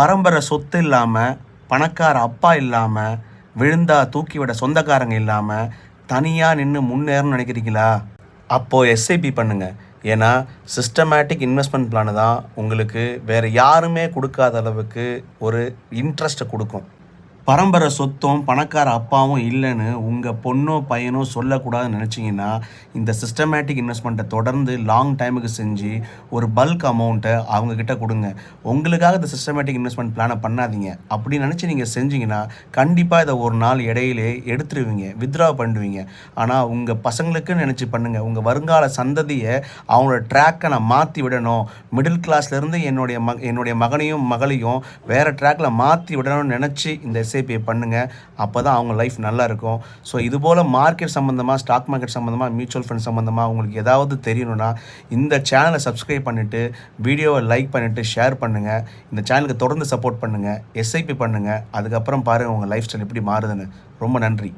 பரம்பரை சொத்து இல்லாமல் பணக்கார அப்பா இல்லாமல் விழுந்தா தூக்கி விட சொந்தக்காரங்க இல்லாமல் தனியாக நின்று முன்னேறணும்னு நினைக்கிறீங்களா? அப்போது எஸ்ஐபி பண்ணுங்கள் ஏன்னா சிஸ்டமேட்டிக் இன்வெஸ்ட்மெண்ட் பிளான் தான் உங்களுக்கு வேறு யாருமே கொடுக்காத அளவுக்கு ஒரு இன்ட்ரெஸ்ட்டை கொடுக்கும். பரம்பரை சொத்தும் பணக்கார அப்பாவும் இல்லைன்னு உங்கள் பொண்ணோ பையனோ சொல்லக்கூடாதுன்னு நினச்சிங்கன்னா இந்த சிஸ்டமேட்டிக் இன்வெஸ்ட்மெண்ட்டை தொடர்ந்து லாங் டைமுக்கு செஞ்சு ஒரு பல்க் அமௌண்ட்டை அவங்கக்கிட்ட கொடுங்க. உங்களுக்காக இந்த சிஸ்டமேட்டிக் இன்வெஸ்ட்மெண்ட் பிளானை பண்ணாதீங்க. அப்படி நினச்சி நீங்கள் செஞ்சீங்கன்னா கண்டிப்பாக இதை ஒரு நாள் இடையிலே எடுத்துருவீங்க வித்ட்ரா பண்ணுவீங்க. ஆனால் உங்கள் பசங்களுக்கு நினச்சி பண்ணுங்கள் உங்கள் வருங்கால சந்ததியை அவங்களோட ட்ராக்கை நான் மாற்றி விடணும். மிடில் கிளாஸ்லேருந்து என்னுடைய ம என்னுடைய மகனையும் மகளையும் வேறு ட்ராக்கில் மாற்றி விடணும்னு நினச்சி இந்த பே பண்ணுங்கள் அப்போ தான் அவங்க லைஃப் நல்லா இருக்கும் ஸோ இதுபோல் மார்க்கெட் சம்மந்தமாக ஸ்டாக் மார்க்கெட் சம்மந்தமாக மியூச்சுவல் ஃபண்ட் சம்மந்தமாக உங்களுக்கு ஏதாவது தெரியணும்னா இந்த சேனலை சப்ஸ்கிரைப் பண்ணிவிட்டு வீடியோவை லைக் பண்ணிவிட்டு ஷேர் பண்ணுங்கள் இந்த சேனலுக்கு தொடர்ந்து சப்போர்ட் பண்ணுங்கள் எஸ்ஐபி பண்ணுங்கள் அதுக்கப்புறம் பாருங்கள் உங்கள் லைஃப் ஸ்டைல் எப்படி மாறுதுன்னு. ரொம்ப நன்றி.